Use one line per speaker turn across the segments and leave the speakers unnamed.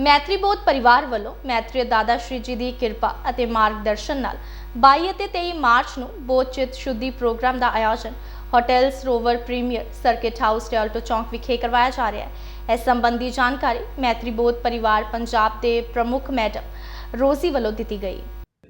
ਮੈਤਰੀ ਬੋਧ ਪਰਿਵਾਰ ਵੱਲੋਂ ਮੈਤਰੀ ਦਾਦਾ ਸ਼੍ਰੀ ਜੀ ਦੀ ਕਿਰਪਾ ਅਤੇ ਮਾਰਗਦਰਸ਼ਨ ਨਾਲ 22 ਅਤੇ 23 ਮਾਰਚ ਨੂੰ ਬੋਧ ਚਿੱਤ ਸ਼ੁੱਧੀ ਪ੍ਰੋਗਰਾਮ ਦਾ ਆਯੋਜਨ hotel Sarovar Premiere, circuit house ਦੇ ਆਲਟੋ ਚੌਂਕ ਵਿਖੇ ਕਰਵਾਇਆ ਜਾ ਰਿਹਾ ਹੈ। ਇਸ ਸੰਬੰਧੀ ਜਾਣਕਾਰੀ ਮੈਤਰੀ ਬੋਧ ਪਰਿਵਾਰ ਪੰਜਾਬ ਦੇ ਪ੍ਰਮੁੱਖ ਮੈਡਮ ਰੋਜ਼ੀ ਵੱਲੋਂ ਦਿੱਤੀ ਗਈ।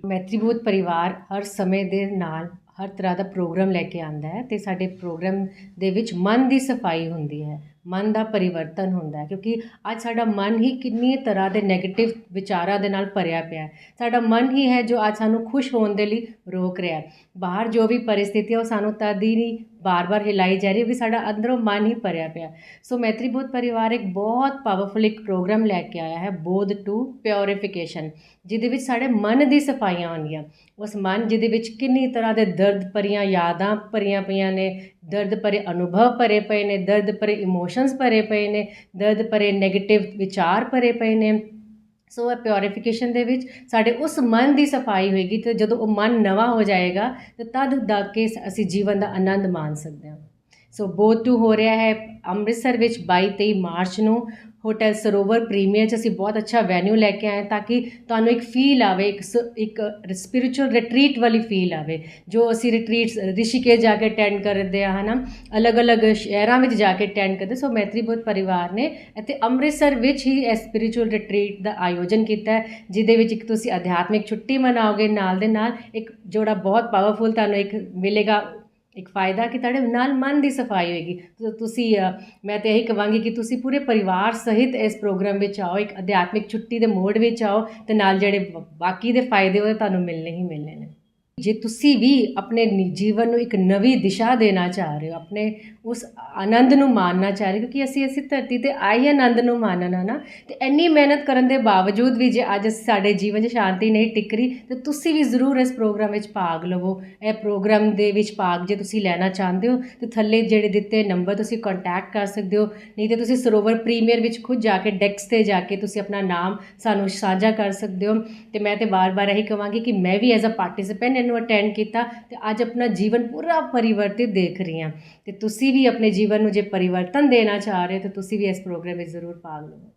ਮੈਤਰੀ ਬੋਧ ਪਰਿਵਾਰ ਹਰ ਸਮੇਂ ਦੇ ਨਾਲ ਹਰ ਤਰ੍ਹਾਂ ਦਾ ਪ੍ਰੋਗਰਾਮ ਲੈ ਕੇ ਆਉਂਦਾ ਹੈ ਤੇ ਸਾਡੇ ਪ੍ਰੋਗਰਾਮ ਦੇ ਵਿੱਚ ਮਨ ਦੀ ਸਫ਼ਾਈ ਹੁੰਦੀ ਹੈ। ਮਨ ਦਾ ਪਰਿਵਰਤਨ ਹੁੰਦਾ ਕਿਉਂਕਿ ਅੱਜ ਸਾਡਾ ਮਨ ਹੀ ਕਿੰਨੀ ਤਰ੍ਹਾਂ ਦੇ ਨੈਗੇਟਿਵ ਵਿਚਾਰਾਂ ਦੇ ਨਾਲ ਭਰਿਆ ਪਿਆ ਸਾਡਾ ਮਨ ਹੀ ਹੈ ਜੋ ਅੱਜ ਸਾਨੂੰ ਖੁਸ਼ ਹੋਣ ਦੇ ਲਈ ਰੋਕ ਰਿਹਾ ਬਾਹਰ ਜੋ ਵੀ ਪਰਿਸਥਿਤੀ ਹੈ, ਉਹ ਸਾਨੂੰ ਤਦ ਹੀ ਨਹੀਂ ਬਾਰ-ਬਾਰ ਹਿਲਾਈ ਜਾ ਰਹੀ ਹੈ, ਵੀ ਸਾਡਾ ਅੰਦਰੋਂ ਮਨ ਹੀ ਭਰਿਆ ਪਿਆ। ਸੋ ਮੈਤਰੀ ਬੋਧ ਪਰਿਵਾਰ ਇੱਕ ਬਹੁਤ ਪਾਵਰਫੁਲ ਇੱਕ ਪ੍ਰੋਗਰਾਮ ਲੈ ਕੇ ਆਇਆ ਹੈ, ਬੋਧ ਟੂ ਪਿਉਰੀਫਿਕੇਸ਼ਨ ਜਿਹਦੇ ਵਿੱਚ ਸਾਡੇ ਮਨ ਦੀ ਸਫਾਈਆਂ ਆਉਂਦੀਆਂ ਉਸ ਮਨ ਜਿਹਦੇ ਵਿੱਚ ਕਿੰਨੀ ਤਰ੍ਹਾਂ ਦੇ ਦਰਦ ਭਰੀਆਂ ਯਾਦਾਂ ਭਰੀਆਂ ਪਈਆਂ ਨੇ, ਦਰਦ ਭਰੇ ਅਨੁਭਵ ਭਰੇ ਪਏ ਨੇ, ਦਰਦ ਭਰੇ ਇਮੋਸ਼ਨਸ ਭਰੇ ਪਏ ਨੇ, ਦਰਦ ਭਰੇ 네ਗੇਟਿਵ ਵਿਚਾਰ ਭਰੇ ਪਏ ਨੇ ਸੋ ਇਹ ਪਿਉਰੀਫਿਕੇਸ਼ਨ ਦੇ ਵਿੱਚ ਸਾਡੇ ਉਸ ਮਨ ਦੀ ਸਫ਼ਾਈ ਹੋਏਗੀ ਤੇ ਜਦੋਂ ਉਹ ਮਨ ਨਵਾਂ ਹੋ ਜਾਏਗਾ, ਤੇ ਤਦ ਦਾ ਕੇ ਅਸੀਂ ਜੀਵਨ ਦਾ ਆਨੰਦ ਮਾਣ ਸਕਦੇ ਹਾਂ। ਸੋ ਬੋਧ ਟੂ ਹੋ ਰਿਹਾ ਹੈ ਅੰਮ੍ਰਿਤਸਰ ਵਿੱਚ 22 23 ਮਾਰਚ ਨੂੰ ਹੋਟਲ ਸਰੋਵਰ ਪ੍ਰੀਮੀਅਰ 'ਚ ਅਸੀਂ ਬਹੁਤ ਅੱਛਾ ਵੈਨਿਊ ਲੈ ਕੇ ਆਏ ਤਾਂ ਕਿ ਤੁਹਾਨੂੰ ਇੱਕ ਫੀਲ ਆਵੇ, ਇੱਕ ਸ- ਇੱਕ ਸਪਿਰਚੁਅਲ ਰਿਟਰੀਟ ਵਾਲੀ ਫੀਲ ਆਵੇ, ਜੋ ਅਸੀਂ ਰਿਟਰੀਟਸ ਰਿਸ਼ੀਕੇਸ਼ ਜਾ ਕੇ ਅਟੈਂਡ ਕਰਦੇ ਆ ਹਨਾ? ਅਲੱਗ-ਅਲੱਗ ਸ਼ਹਿਰਾਂ ਵਿੱਚ ਜਾ ਕੇ ਅਟੈਂਡ ਕਰਦੇ, ਸੋ ਮੈਤਰੀ ਬੋਧ ਪਰਿਵਾਰ ਨੇ ਇੱਥੇ ਅੰਮ੍ਰਿਤਸਰ ਵਿੱਚ ਹੀ ਇਹ ਸਪਿਰਚੁਅਲ ਰਿਟਰੀਟ ਦਾ ਆਯੋਜਨ ਕੀਤਾ ਹੈ, ਜਿਹਦੇ ਵਿੱਚ ਇੱਕ ਤੁਸੀਂ ਅਧਿਆਤਮਿਕ ਛੁੱਟੀ ਮਨਾਓਗੇ, ਨਾਲ ਦੇ ਨਾਲ ਇੱਕ ਜੋੜਾ ਬਹੁਤ ਪਾਵਰਫੁਲ ਤੁਹਾਨੂੰ ਇੱਕ ਮਿਲੇਗਾ ਇੱਕ ਫਾਇਦਾ ਕਿ ਤੁਹਾਡੇ ਨਾਲ ਮਨ ਦੀ ਸਫ਼ਾਈ ਹੋਏਗੀ। ਤੁਸੀਂ ਮੈਂ ਤੇ ਇਹੀ ਕਹਾਂਗੀ ਕਿ ਤੁਸੀਂ ਪੂਰੇ ਪਰਿਵਾਰ ਸਹਿਤ ਇਸ ਪ੍ਰੋਗਰਾਮ ਵਿੱਚ ਆਓ, ਇੱਕ ਅਧਿਆਤਮਿਕ ਛੁੱਟੀ ਦੇ ਮੋਡ ਵਿੱਚ ਆਓ ਤੇ ਨਾਲ ਜਿਹੜੇ ਬਾਕੀ ਦੇ ਫਾਇਦੇ ਉਹ ਤੁਹਾਨੂੰ ਮਿਲਣੇ ਹੀ ਮਿਲਣੇ ਨੇ। ਜੇ ਤੁਸੀਂ ਵੀ ਆਪਣੇ ਜੀਵਨ ਨੂੰ ਇੱਕ ਨਵੀਂ ਦਿਸ਼ਾ ਦੇਣਾ ਚਾਹ ਰਹੇ ਹੋ, ਆਪਣੇ ਉਸ ਆਨੰਦ ਨੂੰ ਮਾਣਨਾ ਚਾਹ ਰਹੇ ਹੋ, ਕਿਉਂਕਿ ਅਸੀਂ ਅਸੀਂ ਧਰਤੀ ਤੇ ਆਏ ਆਨੰਦ ਨੂੰ ਮਾਣਨਾ ਨਾ, ਤੇ ਇੰਨੀ ਮਿਹਨਤ ਕਰਨ ਦੇ ਬਾਵਜੂਦ ਵੀ ਜੇ ਅੱਜ ਸਾਡੇ ਜੀਵਨ 'ਚ ਸ਼ਾਂਤੀ ਨਹੀਂ ਟਿਕ ਰਹੀ ਤੇ ਤੁਸੀਂ ਵੀ ਜ਼ਰੂਰ ਇਸ ਪ੍ਰੋਗਰਾਮ ਵਿੱਚ ਭਾਗ ਲਵੋ। ਇਹ ਪ੍ਰੋਗਰਾਮ ਦੇ ਵਿੱਚ ਭਾਗ ਜੇ ਤੁਸੀਂ ਲੈਣਾ ਚਾਹੁੰਦੇ ਹੋ, ਤੇ ਥੱਲੇ ਜਿਹੜੇ ਦਿੱਤੇ ਨੰਬਰ ਤੁਸੀਂ ਕੰਟੈਕਟ ਕਰ ਸਕਦੇ ਹੋ, ਨਹੀਂ ਤੇ ਤੁਸੀਂ ਸਰੋਵਰ ਪ੍ਰੀਮੀਅਰ ਵਿੱਚ ਖੁਦ ਜਾ ਕੇ, ਡੈਕਸ ਤੇ ਜਾ ਕੇ ਤੁਸੀਂ ਆਪਣਾ ਨਾਮ ਸਾਨੂੰ ਸਾਂਝਾ ਕਰ ਸਕਦੇ ਹੋ। ਤੇ ਮੈਂ ਤੇ ਬਾਰ-ਬਾਰ ਇਹੀ ਕਹਾਂਗੀ ਕਿ ਮੈਂ ਵੀ ਐਜ਼ ਅ ਪਾਰਟਿਸਿਪੈਂਟ ਇਹਨੂੰ ਅਟੈਂਡ ਕੀਤਾ ਤੇ ਅੱਜ ਆਪਣਾ ਜੀਵਨ ਪੂਰਾ ਪਰਿਵਰਤਿਤ ਦੇਖ ਰਹੀ ਹਾਂ। ਤੇ ਤੁਸੀਂ ਵੀ ਆਪਣੇ ਜੀਵਨ ਨੂੰ ਜੇ ਪਰਿਵਰਤਨ ਦੇਣਾ ਚਾਹ ਰਹੇ ਹੋ, ਤਾਂ ਤੁਸੀਂ ਵੀ ਇਸ ਪ੍ਰੋਗਰਾਮ ਵਿੱਚ ਜ਼ਰੂਰ ਭਾਗ ਲਵੋ।